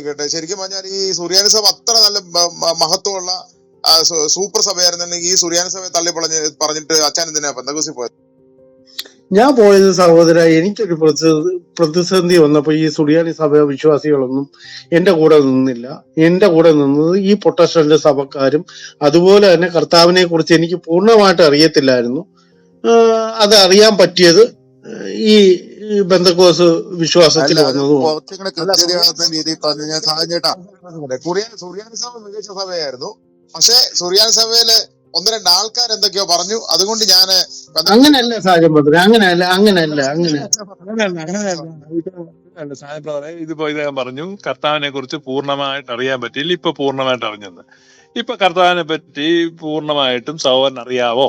ചോദിക്കട്ടെ ശരിക്കും പറഞ്ഞാൽ ഈ സുറിയാനി സഭ അത്ര നല്ല മഹത്വമുള്ള സൂപ്പർ സഭയായിരുന്നുണ്ടെങ്കിൽ ഈ സുറിയാനി സഭയെ തള്ളി പറഞ്ഞ് പറഞ്ഞിട്ട് അച്ഛൻ എന്തിനാ പെന്തക്കോസി പോയത്? ഞാൻ പോയത് സഹോദര എനിക്കൊരു പ്രതി- പ്രതിസന്ധി വന്നപ്പോ ഈ സുറിയാനി സഭ വിശ്വാസികളൊന്നും എന്റെ കൂടെ നിന്നില്ല. എന്റെ കൂടെ നിന്നത് ഈ പൊട്ടസ്റ്റന്റ് സഭക്കാരും അതുപോലെ തന്നെ കർത്താവിനെ കുറിച്ച് എനിക്ക് പൂർണമായിട്ട് അറിയത്തില്ലായിരുന്നു. അത് അറിയാൻ പറ്റിയത് ഈ ഈ ബന്ധക്കോസ് വന്നതുമാണ് കുറച്ചുകൂടെ രീതിയിൽ പറഞ്ഞു ഞാൻ സാധനം ചേട്ടാ സുറിയാനി സുറിയാനി സഭ മികച്ച സഭയായിരുന്നു പക്ഷെ സുറിയാനി സഭയിൽ ഒന്ന് രണ്ട് ആൾക്കാർ എന്തൊക്കെയോ പറഞ്ഞു. അതുകൊണ്ട് ഞാൻ അങ്ങനെയല്ല സാജൻ ഭദ്ര അങ്ങനെയല്ല അങ്ങനെയല്ല അങ്ങനെ. അങ്ങനെയല്ല അങ്ങനെയല്ല ഇത് പോയി സായം ബ്രദറെ ഇതിപ്പോ ഇദ്ദേഹം പറഞ്ഞു കർത്താവിനെ കുറിച്ച് പൂർണമായിട്ട് അറിയാൻ പറ്റിയില്ല ഇപ്പൊ പൂർണമായിട്ട് അറിഞ്ഞെന്ന്. ഇപ്പൊ കർത്താവിനെ പറ്റി പൂർണമായിട്ടും സഹോദരൻ അറിയാവോ?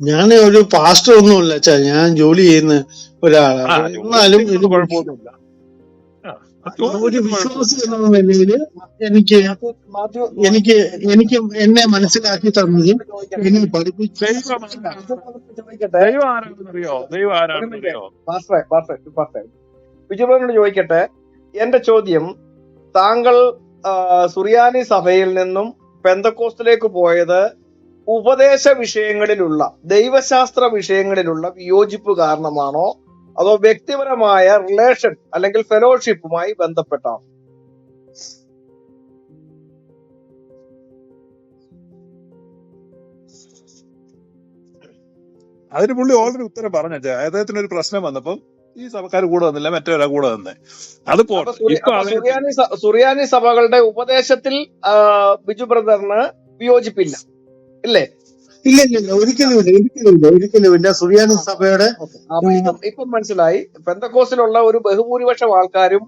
ഞാൻ ഒരു പാസ്റ്റർ ഒന്നുമില്ല അച്ഛാ ഞാൻ ജോലി ചെയ്യുന്ന ഒരാളാണ് എന്നാലും ഇത് കുഴപ്പമൊന്നുമില്ല. ആ, ഒരു ജോലിയൊന്നും വിശ്വാസി കുഴപ്പമൊന്നുമില്ല എന്ന നിലയിൽ എനിക്ക് എനിക്ക് എനിക്ക് എന്നെ മനസ്സിലാക്കി തന്നതും എന്നെ പഠിപ്പിച്ചു ദൈവം ദൈവം പാസ്റ്ററെ പാസ്റ്ററെ പാസ്റ്ററെ. വിജയബോനോട് ചോദിക്കട്ടെ എന്റെ ചോദ്യം താങ്കൾ സുറിയാനി സഭയിൽ നിന്നും പെന്തക്കോസ്റ്റിലേക്ക് പോയത് ഉപദേശ വിഷയങ്ങളിലുള്ള ദൈവശാസ്ത്ര വിഷയങ്ങളിലുള്ള വിയോജിപ്പ് കാരണമാണോ? അതോ വ്യക്തിപരമായ റിലേഷൻ അല്ലെങ്കിൽ ഫെലോഷിപ്പുമായി ബന്ധപ്പെട്ടാണോ അതിന് പുള്ളി ഓൾറെഡി ഉത്തരം പറഞ്ഞു അദ്ദേഹത്തിന് ഒരു പ്രശ്നം വന്നപ്പം ഈ സഭക്കാർ കൂടെ വന്നില്ല മറ്റൊരാ കൂടെ വന്നേ. അത് സുറിയാനി സുറിയാനി സഭകളുടെ ഉപദേശത്തിൽ ബിജു ബ്രദറിന് വിയോജിപ്പില്ല. ഇല്ലേ? ഇല്ല ഇല്ല ഇല്ല ഒരിക്കലും ഇല്ല ഒരിക്കലും ഇല്ല ഒരിക്കലും ഇല്ല സുറിയാനി സഭയുടെ ഇപ്പം മനസ്സിലായി പെന്തക്കോസിലുള്ള ഒരു ബഹുഭൂരിപക്ഷം ആൾക്കാരും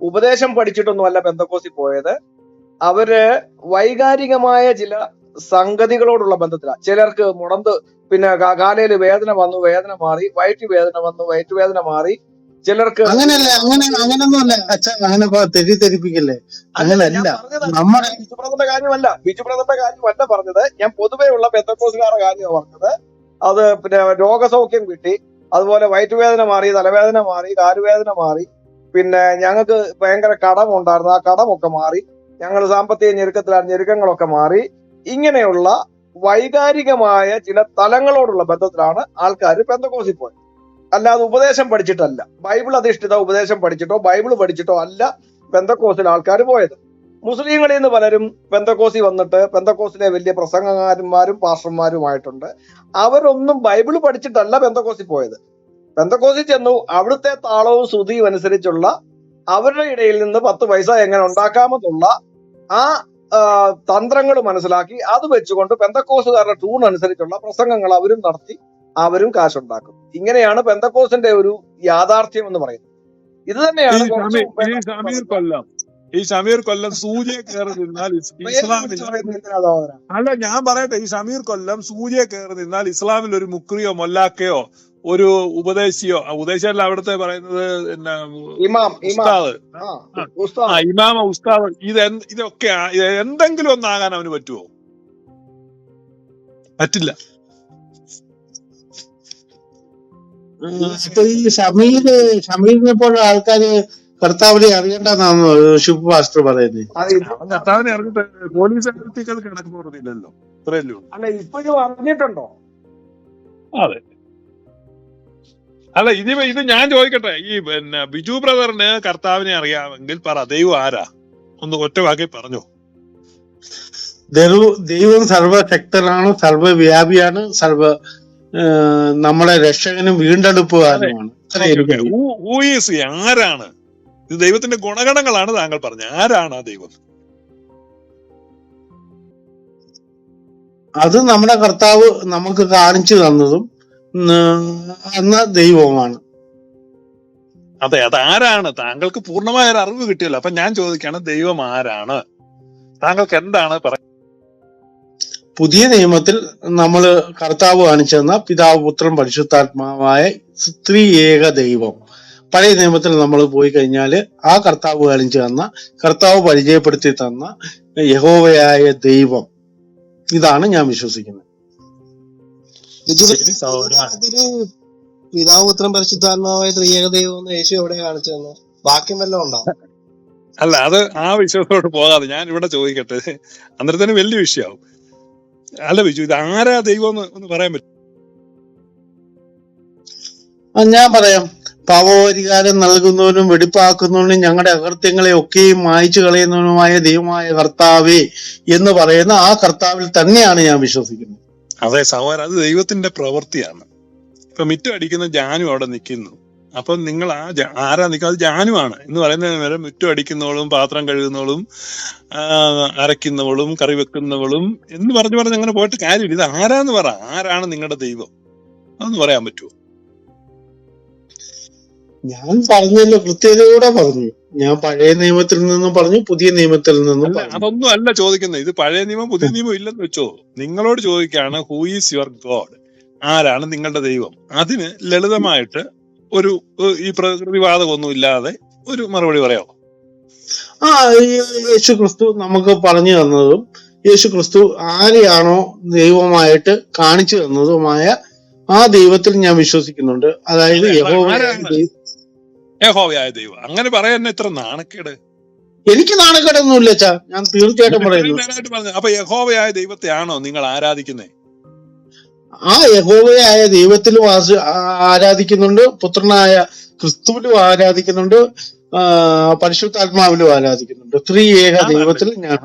ഉപദേശം പഠിച്ചിട്ടൊന്നുമല്ല പെന്തക്കോസിൽ പോയത്. അവർ വൈകാരികമായ ചില സംഗതികളോടുള്ള ബന്ധത്തിലാണ് ചിലർക്ക് മുടന്ത് പിന്നെ കാലയിൽ വേദന വന്നു വേദന മാറി വയറ്റ് വേദന വന്നു വയറ്റ് വേദന മാറി ചിലർക്ക് അങ്ങനെയല്ല അങ്ങനെ അങ്ങനെയൊന്നുമല്ല അല്ല അച്ഛൻ അങ്ങനെ തെറ്റിദ്ധരിപ്പിക്കല്ലേ? അങ്ങനല്ല. നമ്മുടെ ബിജു ബ്രദറിന്റെ കാര്യമല്ല. ബിജു ബ്രദറിന്റെ കാര്യമല്ല പറഞ്ഞത്. ഞാൻ പൊതുവേ ഉള്ള പെന്തക്കോസുകാരുടെ കാര്യമാണ് പറഞ്ഞത്. അത് പിന്നെ രോഗസൗഖ്യം കിട്ടി. അതുപോലെ വയറ്റുവേദന മാറി തലവേദന മാറി കാലുവേദന മാറി. പിന്നെ ഞങ്ങൾക്ക് ഭയങ്കര കടമുണ്ടായിരുന്നു. ആ കടമൊക്കെ മാറി. ഞങ്ങൾ സാമ്പത്തിക ഞെരുക്കത്തിലാണ് ഞെരുക്കങ്ങളൊക്കെ മാറി. ഇങ്ങനെയുള്ള വൈകാരികമായ ചില തലങ്ങളോടുള്ള ബന്ധത്തിലാണ് ആൾക്കാർ പെന്തക്കോസിൽ പോയത്. അല്ലാതെ ഉപദേശം പഠിച്ചിട്ടല്ല. ബൈബിൾ അധിഷ്ഠിത ഉപദേശം പഠിച്ചിട്ടോ ബൈബിൾ പഠിച്ചിട്ടോ അല്ല പെന്തക്കോസിൽ ആൾക്കാർ പോയത്. മുസ്ലിങ്ങളിൽ നിന്ന് പലരും പെന്തക്കോസി വന്നിട്ട് പെന്തക്കോസിലെ വലിയ പ്രസംഗകാരന്മാരും പാസ്റ്റർമാരുമായിട്ടുണ്ട്. അവരൊന്നും ബൈബിൾ പഠിച്ചിട്ടല്ല പെന്തക്കോസി പോയത്. പെന്തക്കോസി ചെന്നു അവിടുത്തെ താളവും ശ്രുതിയും അനുസരിച്ചുള്ള അവരുടെ ഇടയിൽ നിന്ന് പത്ത് പൈസ എങ്ങനെ ഉണ്ടാക്കാമെന്നുള്ള ആ തന്ത്രങ്ങൾ മനസ്സിലാക്കി. അത് വെച്ചുകൊണ്ട് പെന്തക്കോസുകാരുടെ ടൂൺ അനുസരിച്ചുള്ള പ്രസംഗങ്ങൾ അവരും നടത്തി. അവരും കാശുണ്ടാക്കും. ഇങ്ങനെയാണ് പെന്തക്കോസിന്റെ ഒരു യാഥാർത്ഥ്യം എന്ന് പറയുന്നത്. ഇത് തന്നെയാണ് കൊല്ലം. ഈ ഷമീർ കൊല്ലം സൂചിയെ കയറി നിന്നാൽ ഇസ്ലാമിൽ അല്ല ഞാൻ പറയട്ടെ ഈ ഷമീർ കൊല്ലം സൂചിയെ കയറി നിന്നാൽ ഇസ്ലാമിൽ ഒരു മുക്രിയോ മൊല്ലാക്കയോ ഒരു ഉപദേശിയോ ഉപദേശിയല്ല ഉപദേശമല്ല അവിടുത്തെ പറയുന്നത് പിന്നെ ഉസ്താദ്. ആ ഇമാമ ഉസ്താദ് ഇത് ഇതൊക്കെ എന്തെങ്കിലും ഒന്നാകാൻ അവന് പറ്റുമോ പറ്റില്ല. ഇപ്പൊ ഈ ഷമീര് ഷമീറിനെ പോലെ ആൾക്കാര് കർത്താവിനെ അറിയണ്ടെന്നാണ് ശുഭ പാസ്റ്റർ പറയുന്നത്. അത് കർത്താവിനെ അറിഞ്ഞിട്ട് പോലീസ് അതിർത്തികൾ കണക്ക് പോകുന്നില്ലല്ലോ അത്രയല്ലേ ഉള്ളൂ. അല്ല ഇപ്പോഴും അറിഞ്ഞിട്ടുണ്ടോ? അതെ. അല്ല ഇത് ഇത് ഞാൻ ചോദിക്കട്ടെ. ഈ പിന്നെ ബിജു ബ്രദറിന് കർത്താവിനെ അറിയാമെങ്കിൽ പറ ദൈവം ആരാ? ഒന്ന് ഒറ്റ വാക്കി പറഞ്ഞു. ദൈവ- ദൈവം സർവശക്തനാണ് സർവവ്യാപിയാണ് സർവ ഏഹ്, നമ്മളെ രക്ഷകനും വീണ്ടെടുപ്പുകാരുമാണ്. വീണ്ടെടുപ്പുകാരനുമാണ് ആരാണ്? ഇത് ദൈവത്തിന്റെ ഗുണഗണങ്ങളാണ് താങ്കൾ പറഞ്ഞത്. ആരാണ് ആ ദൈവം? അത് നമ്മുടെ കർത്താവ് നമുക്ക് കാണിച്ചു തന്നതും അന്ന എന്ന ദൈവമാണ് അതെ അത് ആരാണ്? താങ്കൾക്ക് പൂർണമായ ഒരു അറിവ് കിട്ടിയല്ലോ. അപ്പൊ ഞാൻ ചോദിക്കാണ് ദൈവം ആരാണ്? താങ്കൾക്ക് എന്താണ് പറയുന്നത് പുതിയ നിയമത്തിൽ നമ്മൾ കർത്താവ് കാണിച്ചു തന്ന പിതാവ് പുത്രൻ പരിശുദ്ധാത്മാവായ സ്ത്രീ ഏക ദൈവം. പഴയ നിയമത്തിൽ നമ്മൾ പോയി കഴിഞ്ഞാൽ ആ കർത്താവ് കാണിച്ചു തന്ന കർത്താവ് പരിചയപ്പെടുത്തി തന്ന യഹോവയായ ദൈവം. ഇതാണ് ഞാൻ വിശ്വസിക്കുന്നത്. പിതാവ് പുത്രൻ പരിശുദ്ധാത്മാവായ ത്രിയേക ദൈവം യേശു എവിടെ കാണിച്ചു തന്നെ? ബാക്കി വല്ലതും ഉണ്ടോ? അല്ല അത് ആ വിഷയത്തോട് പോകാതെ ഞാൻ ഇവിടെ ചോദിക്കട്ടെ. അന്നേരത്തിന് വലിയ വിഷയമാവും. അല്ല ബിജു ഇത് ആരാ ദൈവം എന്ന് ഒന്ന് പറയാൻ പറ്റും? ഞാൻ പറയാം. പാവപരിഹാരം നൽകുന്നവനും വെടിപ്പാക്കുന്നവനും ഞങ്ങളുടെ അകൃത്യങ്ങളെ ഒക്കെയും മായച്ചു കളയുന്നവനുമായ ദൈവമായ കർത്താവേ എന്ന് പറയുന്ന ആ കർത്താവിൽ തന്നെയാണ് ഞാൻ വിശ്വസിക്കുന്നത്. അതെ സഹോദരൻ അത് ദൈവത്തിന്റെ പ്രവൃത്തിയാണ്. ഇപ്പൊ മിറ്റം അടിക്കുന്ന ജാനു അവിടെ നിൽക്കുന്നു. അപ്പൊ നിങ്ങൾ ആ ആരാ നിൽക്കുന്നത്? അത് ജാനുവാണ്. എന്ന് പറയുന്നതിന് നേരം മുറ്റം അടിക്കുന്നവളും പാത്രം കഴുകുന്നവളും അരയ്ക്കുന്നവളും കറി വെക്കുന്നവളും എന്ന് പറഞ്ഞു പറഞ്ഞ് അങ്ങനെ പോയിട്ട് കാര്യമില്ല. ഇത് ആരാന്ന് പറ. ആരാണ് നിങ്ങളുടെ ദൈവം? അതൊന്ന് പറയാൻ പറ്റുമോ? ഞാൻ പറഞ്ഞല്ലോ കൃത്യതയോടെ പറഞ്ഞു. ഞാൻ പഴയ നിയമത്തിൽ നിന്നും പറഞ്ഞു പുതിയ നിയമത്തിൽ നിന്നും അതൊന്നും അല്ല ചോദിക്കുന്നത്. ഇത് പഴയ നിയമം പുതിയ നിയമം ഇല്ലെന്ന് വെച്ചോ. നിങ്ങളോട് ചോദിക്കുകയാണ് ഹൂ ഈസ് യുവർ ഗോഡ് ആരാണ് നിങ്ങളുടെ ദൈവം? അതിന് ലളിതമായിട്ട് ഒരു ഈ പ്രകൃതിവാദമൊന്നും ഇല്ലാതെ ഒരു മറുപടി പറയാമോ? ആ യേശു ക്രിസ്തു നമുക്ക് പറഞ്ഞു തന്നതും യേശു ക്രിസ്തു ആരെയാണോ ദൈവമായിട്ട് കാണിച്ചു തന്നതുമായ ആ ദൈവത്തിൽ ഞാൻ വിശ്വസിക്കുന്നുണ്ട്. അതായത് യഹോവയായ ദൈവം. അങ്ങനെ പറയാൻ ഇത്ര നാണക്കേട്. എനിക്ക് നാണക്കേടൊന്നുമില്ല ചാ ഞാൻ തീർച്ചയായിട്ടും പറയുന്നു. അപ്പൊ യഹോവയായ ദൈവത്തെയാണോ നിങ്ങൾ ആരാധിക്കുന്നത് ആ യഹോവയായ ദൈവത്തിലും ആരാധിക്കുന്നുണ്ട്. പുത്രനായ ക്രിസ്തുവിലും ആരാധിക്കുന്നുണ്ട്. പരിശുദ്ധാത്മാവിലും ആരാധിക്കുന്നുണ്ട്. ത്രീ ഏക ദൈവത്തിൽ ഞാൻ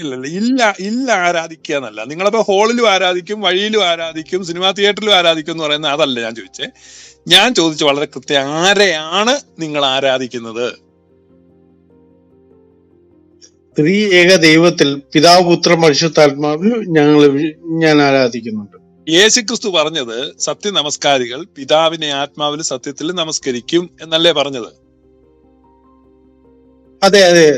ഇല്ല ഇല്ല, ഇല്ല ആരാധിക്കുക എന്നല്ല. നിങ്ങളിപ്പോ ഹോളിലും ആരാധിക്കും വഴിയിലും ആരാധിക്കും സിനിമാ തിയേറ്ററിലും ആരാധിക്കും എന്ന് പറയുന്നത് അതല്ല ഞാൻ ചോദിച്ചേ. ഞാൻ ചോദിച്ച വളരെ കൃത്യം ആരെയാണ് നിങ്ങൾ ആരാധിക്കുന്നത്? ത്രീ ഏക ദൈവത്തിൽ പിതാവ് പുത്രൻ പരിശുദ്ധാത്മാവിൽ ഞങ്ങൾ ഞാൻ ആരാധിക്കുന്നുണ്ട്. യേശുക്രിസ്തു പറഞ്ഞത് സത്യ നമസ്കാരികൾ പിതാവിനെ ആത്മാവിൽ സത്യത്തിൽ നമസ്കരിക്കും എന്നല്ലേ പറഞ്ഞത്? അതെ അതെ.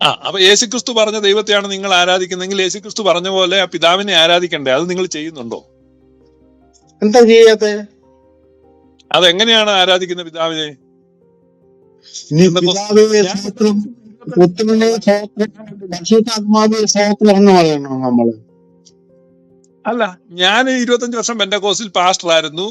ആ അപ്പൊ യേശുക്രിസ്തു പറഞ്ഞ ദൈവത്തെയാണ് നിങ്ങൾ ആരാധിക്കുന്നതെങ്കിൽ യേശുക്രിസ്തു പറഞ്ഞ പോലെ ആ പിതാവിനെ ആരാധിക്കണ്ടേ? അത് നിങ്ങൾ ചെയ്യുന്നുണ്ടോ? എന്താ ചെയ്യാത്തെ അതെങ്ങനെയാണ് ആരാധിക്കുന്ന പിതാവിനെ? പുത്രനെ എന്ന് പറയണോ നമ്മൾ അല്ല ഞാൻ ഇരുപത്തഞ്ച് വർഷം ബെൻഡകോസിൽ പാസ്റ്റർ ആയിരുന്നു.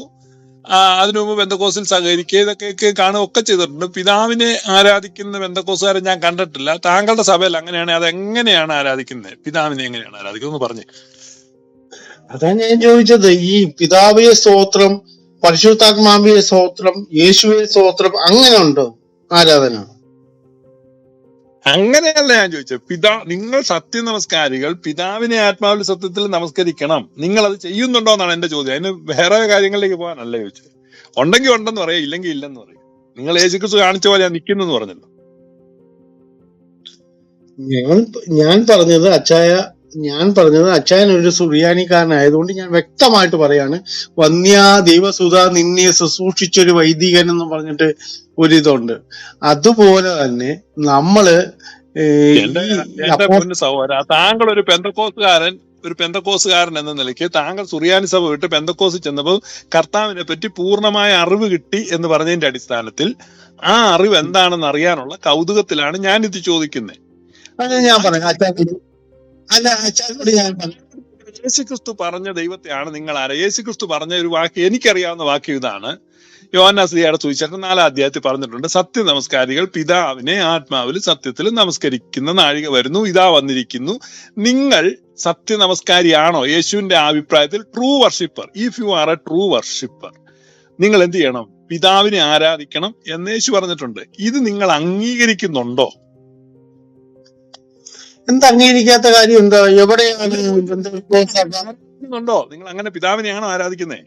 അതിനു മുമ്പ് ബെന്തക്കോസിൽ സഹകരിക്കുക ഇതൊക്കെ കാണുക ഒക്കെ ചെയ്തിട്ടുണ്ട്. പിതാവിനെ ആരാധിക്കുന്ന ബെന്തക്കോസുകാരെ ഞാൻ കണ്ടിട്ടില്ല. താങ്കളുടെ സഭയിൽ അങ്ങനെയാണ് അത് എങ്ങനെയാണ് ആരാധിക്കുന്നത്? പിതാവിനെ എങ്ങനെയാണ് ആരാധിക്കുന്നത്? പറഞ്ഞു. അതാ ഞാൻ ചോദിച്ചത് ഈ പിതാവിയെ സ്തോത്രം പരിശുദ്ധാത്മാവിയെ സ്തോത്രം യേശുവെ സ്തോത്രം അങ്ങനെ ഉണ്ടോ? ആരാധന? അങ്ങനെയല്ല ഞാൻ ചോദിച്ചത് പിതാ നിങ്ങൾ സത്യ നമസ്കാരികൾ പിതാവിനെ ആത്മാവിൽ സത്യത്തിൽ നമസ്കരിക്കണം. നിങ്ങൾ അത് ചെയ്യുന്നുണ്ടോ എന്നാണ് എന്റെ ചോദ്യം. അതിന് വേറെ കാര്യങ്ങളിലേക്ക് പോകാനല്ല ചോദിച്ചത് ഉണ്ടെങ്കിൽ ഉണ്ടെന്ന് പറയാം ഇല്ലെങ്കിൽ ഇല്ലെന്ന് പറയും. നിങ്ങൾ യേശുക്രിസ്തു കാണിച്ച പോലെ ഞാൻ നിൽക്കുന്നു പറഞ്ഞല്ലോ. ഞാൻ ഞാൻ പറഞ്ഞത് അച്ചായ ഞാൻ പറഞ്ഞത് അച്ചായൻ ഒരു സുറിയാനിക്കാരനായതുകൊണ്ട് ഞാൻ വ്യക്തമായിട്ട് പറയാണ് വന്യാ ദൈവസുത നിന്നെ ശുശ്രൂഷിച്ചൊരു വൈദികൻ എന്ന് പറഞ്ഞിട്ട് ഒരിതുണ്ട്. അതുപോലെ തന്നെ നമ്മൾ താങ്കൾ ഒരു പെന്തക്കോസുകാരൻ ഒരു പെന്തക്കോസുകാരൻ എന്ന നിലയ്ക്ക് താങ്കൾ സുറിയാനി സഭ വിട്ട് പെന്തക്കോസ് ചെന്നപ്പോൾ കർത്താവിനെ പറ്റി പൂർണമായ അറിവ് കിട്ടി എന്ന് പറഞ്ഞതിന്റെ അടിസ്ഥാനത്തിൽ ആ അറിവ് എന്താണെന്ന് അറിയാനുള്ള കൗതുകത്തിലാണ് ഞാൻ ഇത് ചോദിക്കുന്നത് ഞാൻ പറഞ്ഞു അല്ല അച്ചായനോട് ഞാൻ പറഞ്ഞു. യേശുക്രിസ്തു പറഞ്ഞ ദൈവത്തെയാണ് നിങ്ങൾ ആരാ? യേശുക്രിസ്തു പറഞ്ഞ ഒരു വാക്ക് എനിക്കറിയാവുന്ന വാക്ക് ഇതാണ്. യോഹന്നാസ്ലിയുടെ സുവിശേഷം നാലാം അധ്യായത്തിൽ പറഞ്ഞിട്ടുണ്ട് സത്യ നമസ്കാരികൾ പിതാവിനെ ആത്മാവിൽ സത്യത്തിൽ നമസ്കരിക്കുന്ന നാഴിക വരുന്നു ഇതാ വന്നിരിക്കുന്നു. നിങ്ങൾ സത്യ നമസ്കാരിയാണോ? യേശുവിന്റെ അഭിപ്രായത്തിൽ true worshipper if you are a true worshipper നിങ്ങൾ എന്ത് ചെയ്യണം? പിതാവിനെ ആരാധിക്കണം എന്ന് യേശു പറഞ്ഞിട്ടുണ്ട്. ഇത് നിങ്ങൾ അംഗീകരിക്കുന്നുണ്ടോ? എന്താ അംഗീകരിക്കാത്ത കാര്യം എന്താ? എവിടെയാണ് ഉണ്ടോ? നിങ്ങൾ അങ്ങനെ പിതാവിനെയാണോ ആരാധിക്കുന്നത്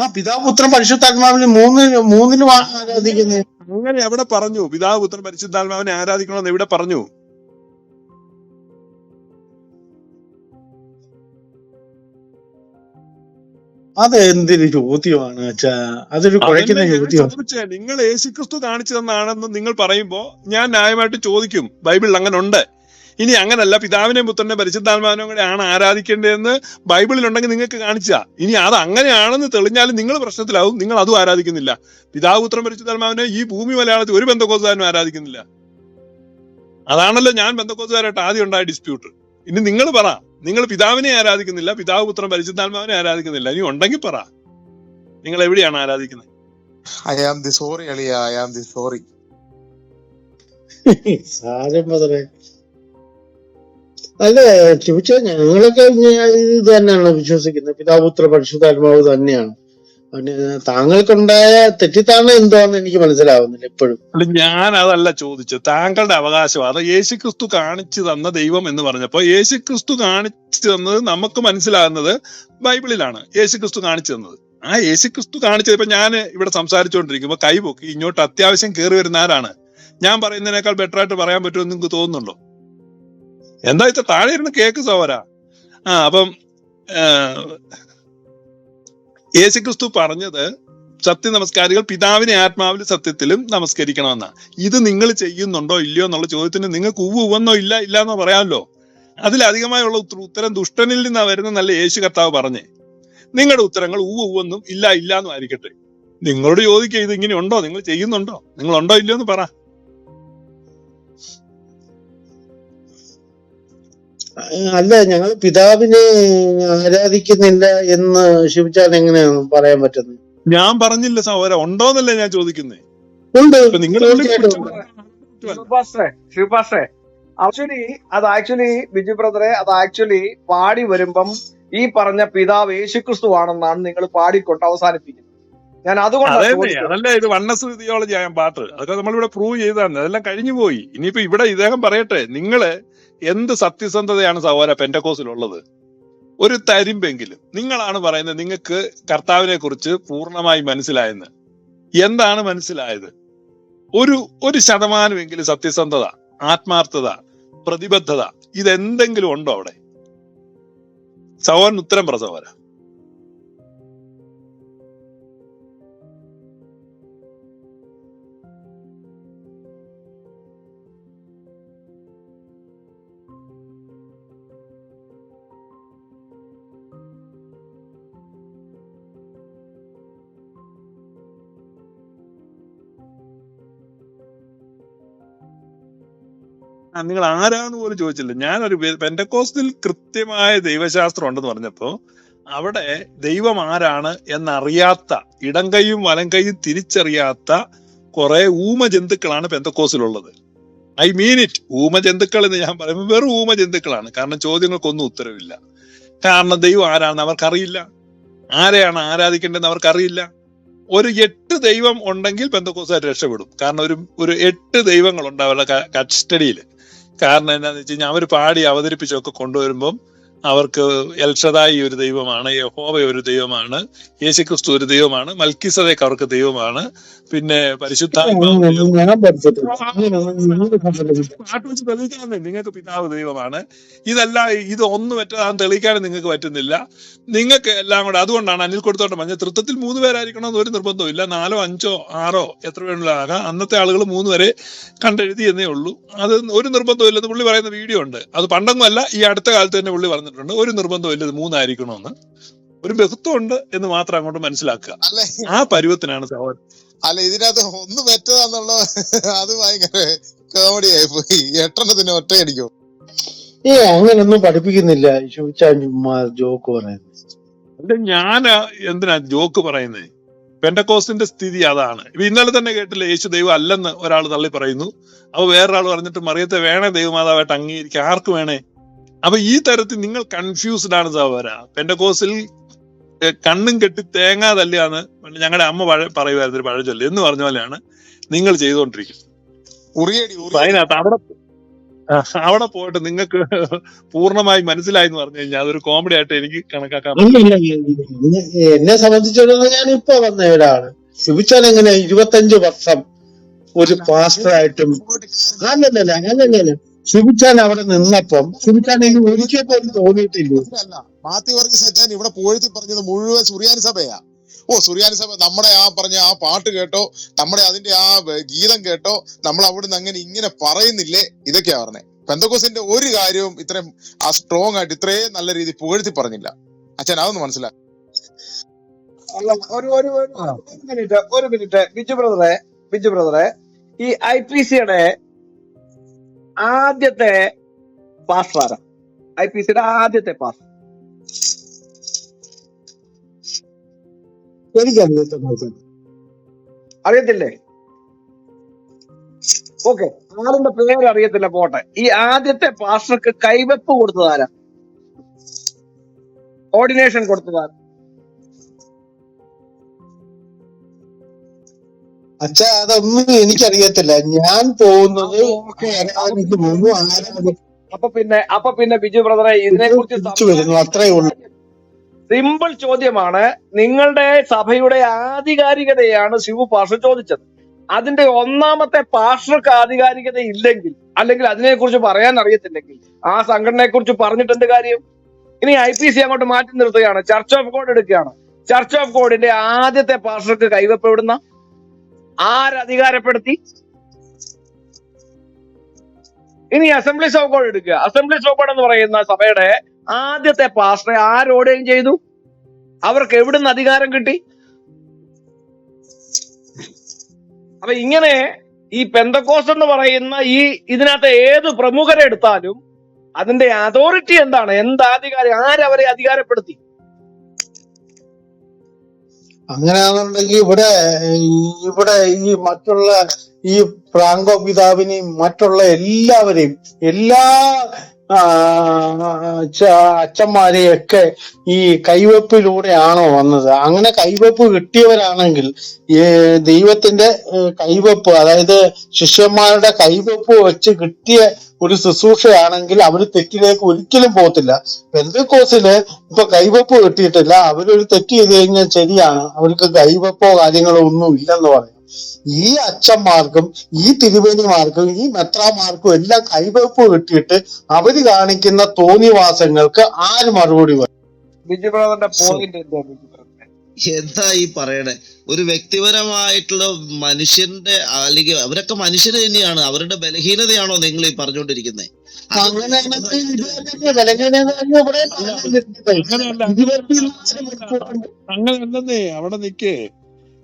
ആ പിതാവ് പുത്രൻ പരിശുദ്ധാത്മാവിന് മൂന്ന് മൂന്നിലും ആ- ആരാധിക്കുന്നത് അങ്ങനെ എവിടെ പറഞ്ഞു? പിതാവ് പുത്രൻ പരിശുദ്ധാത്മാവിനെ ആരാധിക്കണമെന്ന് എവിടെ പറഞ്ഞു? അത് എന്തൊരു ചോദ്യമാണ് അച്ഛാ? അതൊരു കുഴക്കുന്ന ചോദ്യം ചോദ്യമാണ്. നിങ്ങൾ യേശുക്രിസ്തു കാണിച്ചു തന്നാണെന്ന് നിങ്ങൾ പറയുമ്പോ ഞാൻ ന്യായമായിട്ട് ചോദിക്കും. ബൈബിളിൽ അങ്ങനെ ഉണ്ട്. ഇനി അങ്ങനല്ല പിതാവിനെയും പുത്രനെ പരിശുദ്ധാത്മാവിനെയും കൂടെ ആണ് ആരാധിക്കേണ്ടതെന്ന് ബൈബിളിൽ ഉണ്ടെങ്കിൽ നിങ്ങൾക്ക് കാണിച്ചാ. ഇനി അത് അങ്ങനെയാണെന്ന് തെളിഞ്ഞാലും നിങ്ങൾ പ്രശ്നത്തിലാവും നിങ്ങൾ അതും ആരാധിക്കുന്നില്ല. പിതാവ് പുത്രൻ പരിശുദ്ധാത്മാവിനെ ഈ ഭൂമി മലയാളത്തിൽ ഒരു ബന്ധക്കോസുകാരനും ആരാധിക്കുന്നില്ല. അതാണല്ലോ ഞാൻ ബന്ധക്കോസുകാരായിട്ട് ആദ്യം ഉണ്ടായ ഡിസ്പ്യൂട്ട് ഇനി നിങ്ങൾ പറ നിങ്ങൾ പിതാവിനെ ആരാധിക്കുന്നില്ല പിതാവ് പുത്രൻ പരിശുദ്ധാത്മാവിനെ ആരാധിക്കുന്നില്ല. ഇനി ഉണ്ടെങ്കിൽ പറ നിങ്ങൾ എവിടെയാണ് ആരാധിക്കുന്നത്? ഐ ആം ദി സോറി അളിയ ഐ ആം ദി സോറി സാരം അല്ല ചോദിച്ചാ ഞങ്ങളൊക്കെ ഇത് തന്നെയാണ് വിശ്വസിക്കുന്നത്. പിതാപുത്ര പരിശുദ്ധാത്മാവ് തന്നെയാണ്. താങ്കൾക്കുണ്ടായ തെറ്റിദ്ധാരണ എന്താന്ന് എനിക്ക് മനസ്സിലാവുന്നില്ല എപ്പോഴും ഞാൻ അതല്ല ചോദിച്ചത്. താങ്കളുടെ അവകാശം അത് യേശു ക്രിസ്തു കാണിച്ചു തന്ന ദൈവം എന്ന് പറഞ്ഞപ്പോ യേശു ക്രിസ്തു കാണിച്ചു തന്നത് നമുക്ക് മനസ്സിലാകുന്നത് ബൈബിളിലാണ്. യേശു ക്രിസ്തു കാണിച്ചു തന്നത്. ആ യേശു ക്രിസ്തു കാണിച്ചത് ഇപ്പൊ ഞാൻ ഇവിടെ സംസാരിച്ചുകൊണ്ടിരിക്കുമ്പോ കൈപൊക്കി ഇങ്ങോട്ട് അത്യാവശ്യം കയറി വരുന്ന ആരാണ്? ഞാൻ പറയുന്നതിനേക്കാൾ ബെറ്റർ ആയിട്ട് പറയാൻ പറ്റുമെന്ന് നിങ്ങൾക്ക് തോന്നുന്നുണ്ടോ? എന്താ വെച്ചാൽ താഴെ ഇരുന്ന് കേക്ക് സോവര? ആ അപ്പം യേശു യേശുക്രിസ്തു പറഞ്ഞത് സത്യ നമസ്കാരികൾ പിതാവിനെ ആത്മാവിൽ സത്യത്തിലും നമസ്കരിക്കണമെന്നാ. ഇത് നിങ്ങൾ ചെയ്യുന്നുണ്ടോ ഇല്ലയോ എന്നുള്ള ചോദ്യത്തിന് നിങ്ങൾക്ക് ഉവ് ഉവെന്നോ ഇല്ല ഇല്ല എന്നോ പറയാമല്ലോ. അതിലധികമായുള്ള ഉത്തര ദുഷ്ടനിൽ നിന്നാ വരുന്ന നല്ല യേശു കർത്താവ് പറഞ്ഞേ. നിങ്ങളുടെ ഉത്തരങ്ങൾ ഉവ് ഉവെന്നും ഇല്ല ഇല്ല എന്നും ആയിരിക്കട്ടെ. നിങ്ങളോട് ചോദിക്കുക ഇത് ഇങ്ങനെ ഉണ്ടോ? നിങ്ങൾ ചെയ്യുന്നുണ്ടോ? നിങ്ങൾ ഉണ്ടോ ഇല്ലയോ എന്ന് പറ. അല്ല ഞങ്ങൾ പിതാവിനെ ആരാധിക്കുന്നില്ല എന്ന് ശിവചാൻ എങ്ങനെയാണ് പറയാൻ പറ്റുന്നത്? ഞാൻ പറഞ്ഞില്ല സഹോദര ഉണ്ടോന്നല്ലേ ഞാൻ ചോദിക്കുന്നേ. ഉണ്ട്. നിങ്ങൾ ആക്ച്വലി അത് ആക്ച്വലി ബിജു ബ്രദറെ അത് ആക്ച്വലി പാടി വരുമ്പം ഈ പറഞ്ഞ പിതാവ് യേശുക്രിസ്തു ആണെന്നാണ് നിങ്ങൾ പാടിക്കൊണ്ട് അവസാനിപ്പിക്കുന്നത്. ഞാൻ അതുകൊണ്ടാണ് അതെ ഇത് വണ്ണസ് തിയോളജി ആയ പാട്ട്. അതൊക്കെ നമ്മളിവിടെ പ്രൂവ് ചെയ്താണ് അതെല്ലാം കഴിഞ്ഞു പോയി ഇനിയിപ്പോ ഇവിടെ ഇദ്ദേഹം പറയട്ടെ നിങ്ങൾ എന്ത് സത്യസന്ധതയാണ് സഹോദര പെന്റക്കോസിലുള്ളത് ഒരു തരിമ്പെങ്കിലും. നിങ്ങളാണ് പറയുന്നത് നിങ്ങൾക്ക് കർത്താവിനെ കുറിച്ച് പൂർണമായി മനസ്സിലായെന്ന്. എന്താണ് മനസ്സിലായത്? ഒരു ഒരു ശതമാനമെങ്കിലും സത്യസന്ധത ആത്മാർത്ഥത പ്രതിബദ്ധത ഇതെന്തെങ്കിലും ഉണ്ടോ അവിടെ? സഹോദരൻ ഉത്തരം പറ സഹോദര. നിങ്ങൾ ആരാന്ന് പോലും ചോദിച്ചില്ല. ഞാനൊരു പെൻഡക്കോസ്റ്റിൽ കൃത്യമായ ദൈവശാസ്ത്രം ഉണ്ടെന്ന് പറഞ്ഞപ്പോ അവിടെ ദൈവം ആരാണ് എന്നറിയാത്ത ഇടം കൈയും വലം കൈയും തിരിച്ചറിയാത്ത കുറെ ഊമ ജന്തുക്കളാണ് പെന്തക്കോസിലുള്ളത് ഐ മീൻ ഇറ്റ് ഊമ ജന്തുക്കൾ എന്ന് ഞാൻ പറയുമ്പോൾ വെറും ഊമ ജന്തുക്കളാണ് കാരണം ചോദ്യങ്ങൾക്കൊന്നും ഉത്തരവില്ല. കാരണം ദൈവം ആരാണെന്ന് അവർക്കറിയില്ല. ആരെയാണ് ആരാധിക്കേണ്ടതെന്ന് അവർക്കറിയില്ല. ഒരു എട്ട് ദൈവം ഉണ്ടെങ്കിൽ പെന്തക്കോസുകാർ രക്ഷപ്പെടും. കാരണം ഒരു ഒരു എട്ട് ദൈവങ്ങളുണ്ട് അവരുടെ കസ്റ്റഡിയിൽ കാരണം എന്താന്ന് വെച്ച് കഴിഞ്ഞാൽ അവർ പാടി അവതരിപ്പിച്ചൊക്കെ കൊണ്ടുവരുമ്പം അവർക്ക് എൽഷദായി ഒരു ദൈവമാണ് യഹോവ ഒരു ദൈവമാണ് യേശുക്രിസ്തു ഒരു ദൈവമാണ് മൽക്കിസദേക്ക് അവർക്ക് ദൈവമാണ് പിന്നെ പരിശുദ്ധ നിങ്ങൾക്ക് പിതാവ് ദൈവമാണ്. ഇതല്ല ഇത് ഒന്നും പറ്റാതെ തെളിയിക്കാനും നിങ്ങൾക്ക് പറ്റുന്നില്ല. നിങ്ങൾക്ക് എല്ലാം കൂടെ അതുകൊണ്ടാണ് അനിൽ കൊടുത്തോട്ടെ മഞ്ഞ തൃത്വത്തിൽ മൂന്ന് പേരായിരിക്കണം എന്നൊരു നിർബന്ധവും ഇല്ല. നാലോ അഞ്ചോ ആറോ എത്ര വേണമെങ്കിലും ആകാം അന്നത്തെ ആളുകൾ മൂന്ന് വരെ കണ്ടെഴുതി എന്നേ ഉള്ളൂ. അത് ഒരു നിർബന്ധവും ഇല്ലെന്ന് പുള്ളി പറയുന്ന വീഡിയോ ഉണ്ട്. അത് പണ്ടൊന്നും അല്ല ഈ അടുത്ത കാലത്ത് തന്നെ പുള്ളി പറഞ്ഞിട്ടുണ്ട്. ഒരു നിർബന്ധം ഇല്ല ഇത് മൂന്നായിരിക്കണമെന്ന്. ഒരു ബഹുത്വം ഉണ്ട് എന്ന് മാത്രം അങ്ങോട്ട് മനസ്സിലാക്കുക. അല്ലെ? ആ പരുവത്തിനാണ് സഹോദരൻ. അല്ല ഇതിനകത്ത് ഒന്ന് പറ്റതാന്നുള്ള അത് ഭയങ്കര കോമഡി ആയി പോയി എട്ടെണ്ണത്തിന് ഒറ്റയടിക്കോ? ഏ അങ്ങനൊന്നും പഠിപ്പിക്കുന്നില്ല. ജോക്ക് പറയുന്നത് അല്ല ഞാൻ എന്തിനാ ജോക്ക് പറയുന്നേ? പെൻഡക്കോസിന്റെ സ്ഥിതി അതാണ്. ഇപ്പൊ ഇന്നലെ തന്നെ കേട്ടില്ല യേശു ദൈവം അല്ലെന്ന് ഒരാൾ തള്ളി പറയുന്നു. അപ്പൊ വേറൊരാൾ പറഞ്ഞിട്ട് മറിയത്തെ വേണേ ദൈവമാതാവായിട്ട് അംഗീകരിക്കുക ആർക്ക് വേണേ? അപ്പൊ ഈ തരത്തിൽ നിങ്ങൾ കൺഫ്യൂസ്ഡ് ആണ് സഹോദര പെൻഡകോസിൽ കണ്ണും കെട്ടി തേങ്ങാ തല്ലിയാണ് ഞങ്ങളുടെ അമ്മ പഴ പറയുമായിരുന്നു ഒരു പഴഞ്ചൊല്ല്. എന്ന് പറഞ്ഞ പോലെയാണ് നിങ്ങൾ ചെയ്തുകൊണ്ടിരിക്കുന്നത്. ഉറിയടി ഉറിയടി. അതിനകത്ത് അവിടെ അവിടെ പോയിട്ട് നിങ്ങൾക്ക് പൂർണമായി മനസ്സിലായി എന്ന് പറഞ്ഞു കഴിഞ്ഞാൽ അതൊരു കോമഡി ആയിട്ട് എനിക്ക് കണക്കാക്കാൻ. എന്നെ സംബന്ധിച്ചിടത്തോളം ഞാൻ ഇപ്പൊ വന്ന ഒരാൾ. ശിവിച്ചാൽ എങ്ങനെ ഇരുപത്തഞ്ച് വർഷം ഒരു പാസ്റ്റർ ആയിട്ടും അല്ലല്ല അല്ലല്ല ശിവചാൻ അവിടെ നിന്നപ്പം ശിവചാൻ എനിക്ക് ഒരിക്കൽ പോലും തോന്നിയിട്ടില്ല. മാത്യു സജ്ജാൻ അച്ഛൻ ഇവിടെ പുകഴ്ത്തി പറഞ്ഞത് മുഴുവൻ സുറിയാനി സഭയാ. ഓ സുറിയാനി സഭ നമ്മുടെ ആ പറഞ്ഞ ആ പാട്ട് കേട്ടോ നമ്മുടെ അതിന്റെ ആ ഗീതം കേട്ടോ നമ്മൾ അവിടുന്ന് അങ്ങനെ ഇങ്ങനെ പറയുന്നില്ലേ? ഇതൊക്കെയാ പറഞ്ഞേ. പെന്തക്കോസിന്റെ ഒരു കാര്യവും ഇത്രയും ആ സ്ട്രോങ് ആയിട്ട് ഇത്രയും നല്ല രീതിയിൽ പുകഴ്ത്തി പറഞ്ഞില്ല. അച്ഛൻ അതൊന്ന് മനസ്സിലാക്കി. മിനിറ്റ് ഒരു മിനിറ്റ്. ബിജു ബ്രദറെ ബിജു ബ്രദറെ ഈ ഐ പി സിയുടെ ആദ്യത്തെ പാസ് ഐ പി സിയുടെ ആദ്യത്തെ പാസ് അറിയത്തില്ലേ? ഓക്കെ ആളിന്റെ പേര് അറിയത്തില്ല പോട്ടെ. ഈ ആദ്യത്തെ പാസ്റ്റർക്ക് കൈവെപ്പ് കൊടുത്തതാരാ ഓർഡിനേഷൻ കൊടുത്തതാരാ അച്ഛാ അതൊന്നും എനിക്കറിയത്തില്ല. ഞാൻ പോകുന്നത് ഓക്കെ ആരാധനയ്ക്ക് പോകുന്നു ആരാധന അപ്പൊ പിന്നെ അപ്പൊ പിന്നെ ബിജു ബ്രദറെ ഇതിനെ കുറിച്ച് തിരിച്ചു വരുന്നു അത്രേ ഉള്ളൂ. സിമ്പിൾ ചോദ്യമാണ്. നിങ്ങളുടെ സഭയുടെ ആധികാരികതയാണ് ശിവു പാഷ ചോദിച്ചത്. അതിന്റെ ഒന്നാമത്തെ പാഷർക്ക് ആധികാരികത ഇല്ലെങ്കിൽ അല്ലെങ്കിൽ അതിനെക്കുറിച്ച് പറയാൻ അറിയത്തില്ലെങ്കിൽ ആ സംഘടനയെ കുറിച്ച് പറഞ്ഞിട്ട് എന്ത് കാര്യം? ഇനി ഐ പി സി അങ്ങോട്ട് മാറ്റി നിർത്തുകയാണ്. ചർച്ച് ഓഫ് കോഡ് എടുക്കുകയാണ്. ചർച്ച് ഓഫ് കോഡിന്റെ ആദ്യത്തെ പാഷർക്ക് കൈവപ്പെടുന്ന ആരധികാരപ്പെടുത്തി? ഇനി അസംബ്ലീസ് ഓഫ് ഗോഡ് എടുക്കുക. അസംബ്ലീസ് ഓഫ് ഗോഡ് എന്ന് പറയുന്ന സഭയുടെ ആദ്യത്തെ പാസ്റ്റർ ആരോടെയും ചെയ്തു? അവർക്ക് എവിടുന്ന് അധികാരം കിട്ടി? അപ്പൊ ഇങ്ങനെ ഈ പെന്തക്കോസ് എന്ന് പറയുന്ന ഈ ഇതിനകത്ത് ഏത് പ്രമുഖരെ എടുത്താലും അതിന്റെ അതോറിറ്റി എന്താണ്? എന്താധികാരം ആരവരെ അധികാരപ്പെടുത്തി? അങ്ങനെയാണെന്നുണ്ടെങ്കിൽ ഇവിടെ ഇവിടെ ഈ മറ്റുള്ള ഈ ഫ്രാങ്കോ പിതാവിനെയും മറ്റുള്ള എല്ലാവരെയും എല്ലാ അച്ഛന്മാരെയൊക്കെ ഈ കൈവപ്പിലൂടെയാണോ വന്നത്? അങ്ങനെ കൈവപ്പ് കിട്ടിയവരാണെങ്കിൽ ദൈവത്തിന്റെ കൈവപ്പ് അതായത് ശിഷ്യന്മാരുടെ കൈവപ്പ് വെച്ച് കിട്ടിയ ഒരു ശുശ്രൂഷയാണെങ്കിൽ അവർ തെറ്റിലേക്ക് ഒരിക്കലും പോകത്തില്ല. പെന്തക്കോസിൽ ഇപ്പൊ കൈവപ്പ് കിട്ടിയിട്ടില്ല അവരൊരു തെറ്റ് ചെയ്ത് കഴിഞ്ഞാൽ ശരിയാണ്. അവർക്ക് കൈവപ്പോ കാര്യങ്ങളോ ഒന്നും ഇല്ലെന്ന് പറയും. ഈ അച്ഛന്മാർക്കും ഈ തിരുവേനിമാർക്കും ഈ മെത്രാമാർക്കും എല്ലാം കൈവപ്പ് കിട്ടിയിട്ട് അവർ കാണിക്കുന്ന തോന്നിവാസങ്ങൾക്ക് ആര് മറുപടി ബ്രദറിന്റെ പോയിന്റ് എന്താ എന്താ ഈ പറയണേ? ഒരു വ്യക്തിപരമായിട്ടുള്ള മനുഷ്യന്റെ അല്ലെങ്കിൽ അവരൊക്കെ മനുഷ്യർ തന്നെയാണ്. അവരുടെ ബലഹീനതയാണോ നിങ്ങൾ ഈ പറഞ്ഞുകൊണ്ടിരിക്കുന്നത് അങ്ങനെയല്ലെന്നേ അവിടെ നിക്കേ.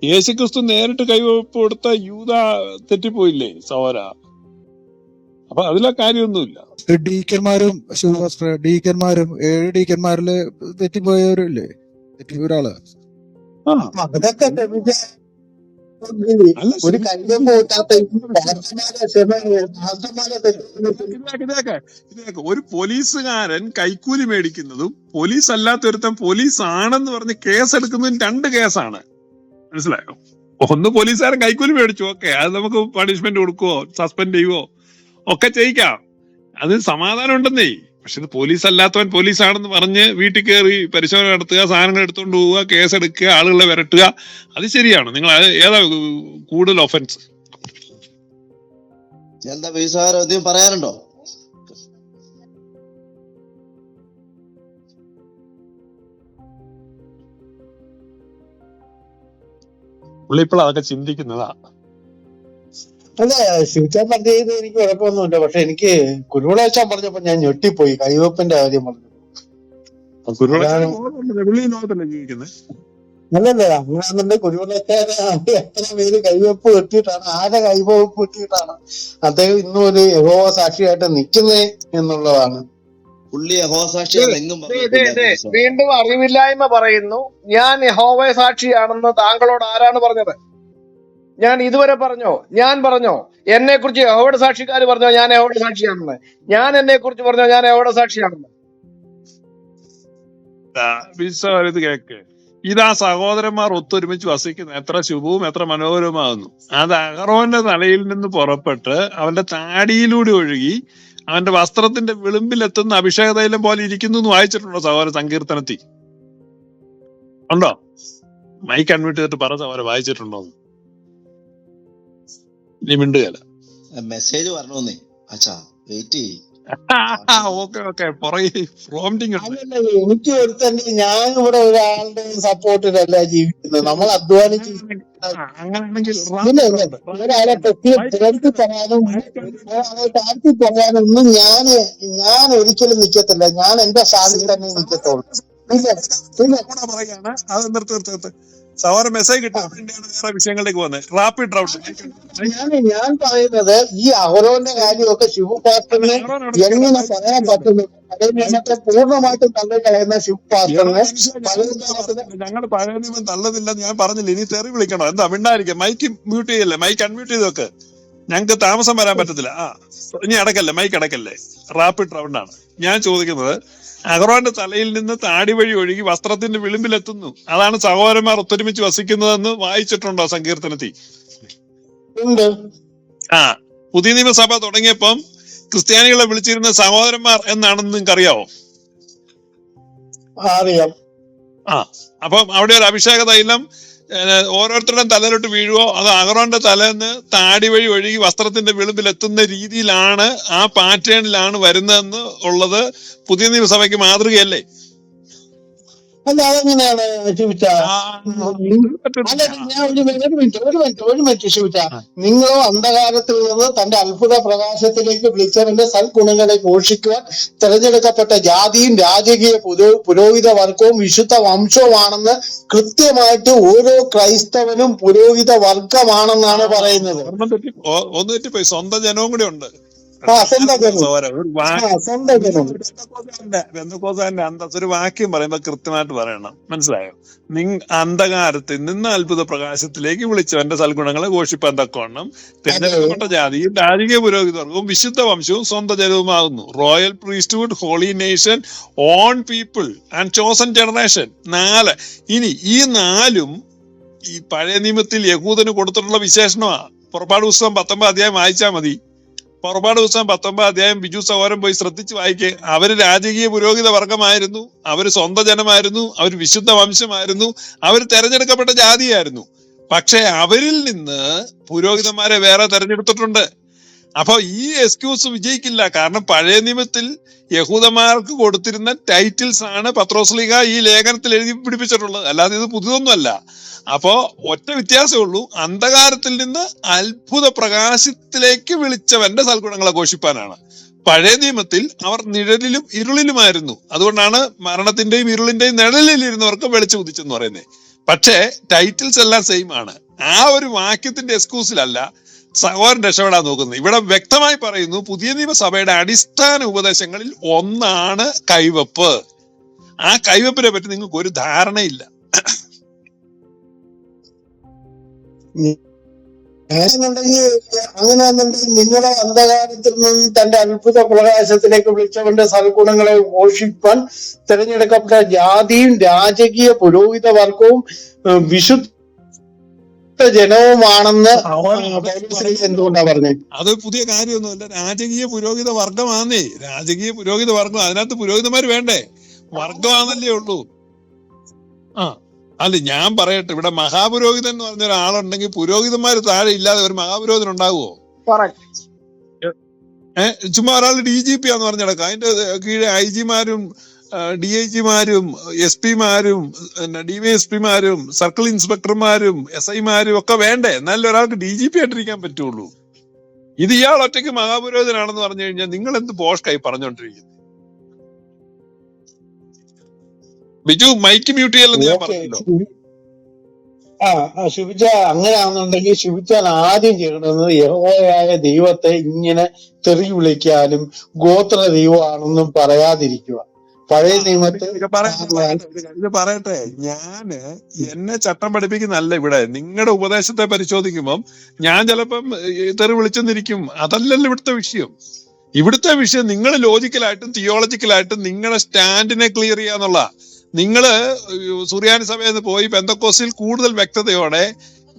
യേശുക്രിസ്തു നേരിട്ട് കൈവപ്പ് കൊടുത്ത യൂത തെറ്റിപ്പോയില്ലേ സഹോര അപ്പൊ അതിലെ കാര്യമൊന്നുമില്ല. ഡീക്കന്മാരും ഡീക്കന്മാരും ഏഴ് ഡീക്കന്മാരിൽ തെറ്റിപ്പോയവരില്ലേ? തെറ്റി ഒരാൾ. അതൊക്കെ ഒരു ഇതാക്ക് ഇതാക്ക് ഒരു പോലീസുകാരൻ കൈക്കൂലി മേടിക്കുന്നതും പോലീസ് അല്ലാത്ത ഒരുത്തൻ പോലീസ് ആണെന്ന് പറഞ്ഞ് കേസ് എടുക്കുന്നതും രണ്ട് കേസാണ്. മനസ്സിലായോ? ഒന്ന് പോലീസുകാരൻ കൈക്കൂലി മേടിച്ചു ഓക്കെ. അത് നമുക്ക് പണിഷ്മെന്റ് കൊടുക്കുവോ? സസ്പെൻഡ് ചെയ്യുവോ? ഒക്കെ ചെയ്യിക്കാം. അത് സമാധാനം ഉണ്ടെന്നേ. പക്ഷെ ഇത് പോലീസ് അല്ലാത്തവൻ പോലീസാണെന്ന് പറഞ്ഞ് വീട്ടിൽ കയറി പരിശോധന നടത്തുക സാധനങ്ങൾ എടുത്തുകൊണ്ട് പോവുക കേസ് എടുക്കുക ആളുകളെ വരട്ടുക അത് ശരിയാണ്. നിങ്ങൾ അത് ഏതാ കൂടുതൽ ഒഫൻസ് എന്താ എന്തെങ്കിലും പറയാനുണ്ടോ? പുള്ളി ഇപ്പോൾ അതൊക്കെ ചിന്തിക്കുന്നതാ. അല്ല ശിവചാൻ പറഞ്ഞ ചെയ്ത് എനിക്ക് കുഴപ്പമൊന്നുമില്ല. പക്ഷെ എനിക്ക് കുരുവിളാച്ചാൻ പറഞ്ഞപ്പോ ഞാൻ ഞെട്ടിപ്പോയി. കൈവപ്പിന്റെ കാര്യം പറഞ്ഞു. അല്ലല്ലേ അങ്ങനെയാണെന്നുണ്ടെങ്കിൽ കുരുവിളച്ചാന് എത്ര പേര് കൈവപ്പ് കിട്ടിയിട്ടാണ് ആരെ കൈവപ്പ് കിട്ടിയിട്ടാണ് അദ്ദേഹം ഇന്നും ഒരു യഹോവ സാക്ഷിയായിട്ട് നിൽക്കുന്നേ എന്നുള്ളതാണ്. പുള്ളി വീണ്ടും അറിവില്ലായ്മ പറയുന്നു. ഞാൻ യഹോവ സാക്ഷിയാണെന്ന് താങ്കളോട് ആരാണ് പറഞ്ഞത്? ഞാൻ ഇതുവരെ പറഞ്ഞോ? ഞാൻ പറഞ്ഞോ? എന്നെ കുറിച്ച് എവിടെ സാക്ഷിക്കാർ പറഞ്ഞോ ഞാൻ എവിടെ സാക്ഷിയാണെന്ന്? ഞാൻ എന്നെ കുറിച്ച് പറഞ്ഞോ ഞാൻ എവിടെ സാക്ഷിയാണെന്ന്? ഇത് കേക്ക്. ഇതാ സഹോദരന്മാർ ഒത്തൊരുമിച്ച് വസിക്കുന്നു. എത്ര ശുഭവും എത്ര മനോഹരവുമാകുന്നു. അത് അഹറോന്റെ തലയിൽ നിന്ന് പുറപ്പെട്ട് അവന്റെ താടിയിലൂടെ ഒഴുകി അവന്റെ വസ്ത്രത്തിന്റെ വിളിമ്പിലെത്തുന്ന അഭിഷേക തൈലം പോലെ ഇരിക്കുന്നു എന്ന് വായിച്ചിട്ടുണ്ടോ സഹോദര സങ്കീർത്തനത്തിൽ? ഉണ്ടോ? മൈക്ക് അൺമ്യൂട്ട് ചെയ്തിട്ട് പറ സഹോദര വായിച്ചിട്ടുണ്ടോ ഇനി മിണ്ടുകയല്ല മെസ്സേജ് പറഞ്ഞോന്നേ അച്ഛാ വെയിറ്റ് ചെയ്യ് ഓക്കെ ഓക്കെ പുറകെ പ്രോംറ്റിംഗ് എനിക്ക് ഒരുത്തന്നെ ഞാൻ ഇവിടെ ഒരാളുടെ സപ്പോർട്ടിലല്ല ജീവിക്കുന്നത്. നമ്മൾ അധ്വാനിച്ച് അങ്ങനെയാണെങ്കിൽ. ഒരാളെ പുകഴ്ത്തി പറയാനും താഴ്ത്തി പറയാനൊന്നും ഞാൻ ഞാൻ ഒരിക്കലും നിക്കത്തില്ല. ഞാൻ എന്റെ സ്ഥാനത്ത് തന്നെ നിക്കത്തുള്ളൂ. പിന്നെ പിന്നെ പറയാണ്? അത് നിർത്ത് നിർത്ത് നിർത്ത്. സഹോദരൻ മെസ്സേജ് കിട്ടാൻ വേണ്ടിയാണ് വേറെ വിഷയങ്ങളിലേക്ക് പോകുന്നത്. റാപ്പിഡ് റൗട്ട് ഞാൻ ഞാൻ പറയുന്നത് ഈ അഹരോന്റെ കാര്യമൊക്കെ ശിവ എങ്ങനെ പറയാൻ പറ്റുന്നു? പഴയ നിയമത്തെ പൂർണമായിട്ടും തള്ളിക്കളയുന്ന ശിവ പാസ്റ്ററിന് പഴയ നിയമത്തിന് ഞങ്ങൾ പഴയ നിയമം നല്ലതില്ല ഞാൻ പറഞ്ഞില്ല. ഇനി തെറി വിളിക്കണോ? എന്താ മിണ്ടായിരിക്കും. മൈക്ക് മ്യൂട്ട് ചെയ്യല്ലേ? മൈക്ക് അൺമ്യൂട്ട് ചെയ്ത് വെക്ക്. ഞങ്ങൾക്ക് താമസം വരാൻ പറ്റത്തില്ല. ആ ഇനി അടക്കല്ലേ? മൈക്ക് അടക്കല്ലേ? റാപ്പിഡ് റൗണ്ട് ആണ്. ഞാൻ ചോദിക്കുന്നത് അഹ്റോന്റെ തലയിൽ നിന്ന് താടി വഴി ഒഴുകി വസ്ത്രത്തിന്റെ വിളിമ്പിലെത്തുന്നു. അതാണ് സഹോദരന്മാർ ഒത്തൊരുമിച്ച് വസിക്കുന്നതെന്ന് വായിച്ചിട്ടുണ്ടോ സങ്കീർത്തനത്തിൽ? ആ പുതിയ നിയമസഭ തുടങ്ങിയപ്പം ക്രിസ്ത്യാനികളെ വിളിച്ചിരുന്ന സഹോദരന്മാർ എന്നാണെന്ന് നിങ്ങൾക്ക് അറിയാവോ അറിയാം. ആ അപ്പം അവിടെ ഒരു അഭിഷേക തൈലം ഓരോരുത്തരുടെയും തലയിലോട്ട് വീഴുവോ? അത് അഗറോന്റെ തലേന്ന് താടി വഴി ഒഴുകി വസ്ത്രത്തിന്റെ വിളിമ്പിൽ എത്തുന്ന രീതിയിലാണ് ആ പാറ്റേണിലാണ് വരുന്നതെന്ന് ഉള്ളത് പുതിയ നിയമസഭയ്ക്ക് മാതൃകയല്ലേ? അല്ല അതെങ്ങനെയാണ് അല്ല ഞാൻ ഒരു മിനിറ്റ് ഒരു മിനിറ്റ് ഒരു മിനിറ്റ് ഒരു മിനിറ്റ് ശിവിച്ച. നിങ്ങളോ അന്ധകാരത്തിൽ നിന്ന് തന്റെ അത്ഭുത പ്രകാശത്തിലേക്ക് വിളിച്ചവന്റെ സൽഗുണങ്ങളെ ഘോഷിക്കുവാൻ തെരഞ്ഞെടുക്കപ്പെട്ട ജാതിയും രാജകീയ പുരോ- പുരോഹിത വർഗവും വിശുദ്ധ വംശവുമാണെന്ന് കൃത്യമായിട്ട് ഓരോ ക്രൈസ്തവനും പുരോഹിത വർഗമാണെന്നാണ് പറയുന്നത്. സ്വന്തം ജനവും കൂടെ ഉണ്ട്. ബന്ധുക്കോസാന്റെ അന്തസ് ഒരു വാക്യം പറയുമ്പോ കൃത്യമായിട്ട് പറയണം. മനസ്സിലായോ? നിങ് അന്ധകാരത്തിൽ നിന്ന് അത്ഭുത പ്രകാശത്തിലേക്ക് വിളിച്ചവന്റെ സൽഗുണങ്ങളെ ഘോഷിപ്പാൻ തക്കവണ്ണം തിരഞ്ഞെടുക്കപ്പെട്ട ജാതിയും രാജകീയ പുരോഹിതവർഗവും വിശുദ്ധ വംശവും സ്വന്തം ജനവുമാകുന്നു. Royal priesthood holy nation own people and chosen generation നാല്. ഇനി ഈ നാലും ഈ പഴയ നിയമത്തിൽ യഹൂദന് കൊടുത്തിട്ടുള്ള വിശേഷണമാണ് പുറപ്പാട് പുസ്തകം പത്തൊമ്പത് അധ്യായം വായിച്ചാൽ മതി. പുറപ്പാട് പുസ്തകം പത്തൊമ്പത് അധ്യായം ബിജു സഹോദരൻ പോയി ശ്രദ്ധിച്ച് വായിക്കേ. അവർ രാജകീയ പുരോഹിത വർഗമായിരുന്നു. അവർ സ്വന്തം ജനമായിരുന്നു. അവർ വിശുദ്ധ വംശമായിരുന്നു. അവർ തെരഞ്ഞെടുക്കപ്പെട്ട ജാതിയായിരുന്നു. പക്ഷെ അവരിൽ നിന്ന് പുരോഹിതന്മാരെ വേറെ തെരഞ്ഞെടുത്തിട്ടുണ്ട്. അപ്പൊ ഈ എക്സ്ക്യൂസ് വിജയിക്കില്ല. കാരണം പഴയ നിയമത്തിൽ യഹൂദന്മാർക്ക് കൊടുത്തിരുന്ന ടൈറ്റിൽസ് ആണ് പത്രോസ്ലിക ഈ ലേഖനത്തിൽ എഴുതി പിടിപ്പിച്ചിട്ടുള്ളത്. അല്ലാതെ ഇത് പുതിയതൊന്നുമല്ല. അപ്പോ ഒറ്റ വ്യത്യാസമേ ഉള്ളൂ. അന്ധകാരത്തിൽ നിന്ന് അത്ഭുത പ്രകാശത്തിലേക്ക് വിളിച്ചവന്റെ സൽഗുണങ്ങളെ ഘോഷിപ്പാനാണ്. പഴയ നിയമത്തിൽ അവർ നിഴലിലും ഇരുളിലുമായിരുന്നു. അതുകൊണ്ടാണ് മരണത്തിന്റെയും ഇരുളിന്റെയും നിഴലിലിരുന്നവർക്ക് വെളിച്ചു ഉദിച്ചെന്ന് പറയുന്നത്. പക്ഷേ ടൈറ്റിൽസ് എല്ലാം സെയിം ആണ്. ആ ഒരു വാക്യത്തിന്റെ എക്സ്ക്യൂസിലല്ല സഹോദരൻ രക്ഷപ്പെടാൻ നോക്കുന്നത് ഇവിടെ വ്യക്തമായി പറയുന്നു പുതിയ നിയമസഭയുടെ അടിസ്ഥാന ഉപദേശങ്ങളിൽ ഒന്നാണ് കൈവപ്പ്. ആ കൈവപ്പിനെ പറ്റി നിങ്ങൾക്ക് ഒരു ധാരണയില്ല. അങ്ങനെയാണെന്നുണ്ടെങ്കിൽ നിങ്ങളെ അന്ധകാരത്തിൽ നിന്ന് തന്റെ അത്ഭുത പ്രകാശത്തിലേക്ക് വിളിച്ചവന്റെ സൽഗുണങ്ങളെ ഘോഷിപ്പാൻ തിരഞ്ഞെടുക്കപ്പെട്ട ജാതിയും രാജകീയ പുരോഹിത വർഗവും ഏഹ്, വിശുദ്ധ ജനവുമാണെന്ന് എന്തുകൊണ്ടാ പറഞ്ഞത് അത് പുതിയ കാര്യമൊന്നുമല്ല. രാജകീയ പുരോഹിത വർഗമാന്നേ. രാജകീയ പുരോഹിത വർഗം അതിനകത്ത് പുരോഹിതന്മാർ വേണ്ടേ? വർഗമാന്നല്ലേ ഉള്ളൂ. ആ അല്ല ഞാൻ പറയട്ടെ ഇവിടെ മഹാപുരോഹിതൻ എന്ന് പറഞ്ഞ ഒരാളുണ്ടെങ്കിൽ പുരോഹിതന്മാർ താഴെ ഇല്ലാതെ ഒരു മഹാപുരോഹിതൻ ഉണ്ടാകുമോ ഏഹ് ചുമ്മാ ഒരാൾ ഡി ജി പി ആന്ന് പറഞ്ഞിടക്കാം അതിന്റെ കീഴെ ഐ ജിമാരും ഡി ഐ ജിമാരും എസ് പിമാരും ഡി വൈ എസ് പിമാരും സർക്കിൾ ഇൻസ്പെക്ടർമാരും എസ് ഐമാരും ഒക്കെ വേണ്ടേ? എന്നാലും ഒരാൾക്ക് ഡി ജി പി ആയിട്ടിരിക്കാൻ പറ്റുള്ളൂ. ഇത് ഇയാൾ ഒറ്റയ്ക്ക് മഹാപുരോഹിതനാണെന്ന് പറഞ്ഞു കഴിഞ്ഞാൽ നിങ്ങൾ എന്ത് പോഷ്കായി പറഞ്ഞോണ്ടിരിക്കുന്നത് ബിജു മൈക്ക് മ്യൂട്ട് ചെയ്യല്ലെന്ന് ഞാൻ പറഞ്ഞല്ലോ. ആ ശുഭിച്ച അങ്ങനെയാണെന്നുണ്ടെങ്കിൽ ശിവജാൻ ആദ്യം ചെയ്യണമെന്ന് യഹോയായ ദൈവത്തെ ഇങ്ങനെ തെറി വിളിക്കാനും ഗോത്ര ദൈവമാണെന്നും പറയാതിരിക്കുക. പഴയ നിയമത്തിൽ ഇത് പറയട്ടെ ഞാൻ എന്നെ ചട്ടം പഠിപ്പിക്കുന്നല്ല ഇവിടെ. നിങ്ങളുടെ ഉപദേശത്തെ പരിശോധിക്കുമ്പം ഞാൻ ചിലപ്പം തെറി വിളിച്ചെന്നിരിക്കും. അതല്ലല്ലോ ഇവിടുത്തെ വിഷയം. ഇവിടുത്തെ വിഷയം നിങ്ങൾ ലോജിക്കലായിട്ടും തിയോളജിക്കലായിട്ടും നിങ്ങളുടെ സ്റ്റാൻഡിനെ ക്ലിയർ ചെയ്യാന്നുള്ള നിങ്ങൾ സുറിയാനി സഭയിൽ നിന്ന് പോയി ബന്ധക്കോസിൽ കൂടുതൽ വ്യക്തതയോടെ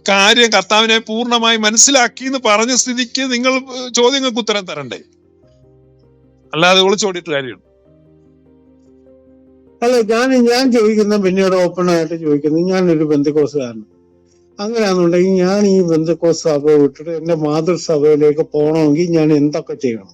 കാര്യം കർത്താവിനെ പൂർണമായി മനസ്സിലാക്കി എന്ന് പറഞ്ഞ സ്ഥിതിക്ക് നിങ്ങൾ ചോദ്യങ്ങൾക്ക് ഉത്തരം തരണ്ടേ? അല്ലാതെ ഒളിച്ചോടിയിട്ട് കാര്യം അല്ല ഞാൻ ഞാൻ ചോദിക്കുന്ന പിന്നീട് ഓപ്പൺ ആയിട്ട് ചോദിക്കുന്നത് ഞാനൊരു ബന്ധുക്കോസുകാരൻ അങ്ങനെയാണെന്നുണ്ടെങ്കിൽ ഞാൻ ഈ ബന്ധുക്കോസ് സഭ വിട്ടിട്ട് എന്റെ മാതൃസഭയിലേക്ക് പോകണമെങ്കിൽ ഞാൻ എന്തൊക്കെ ചെയ്യണം?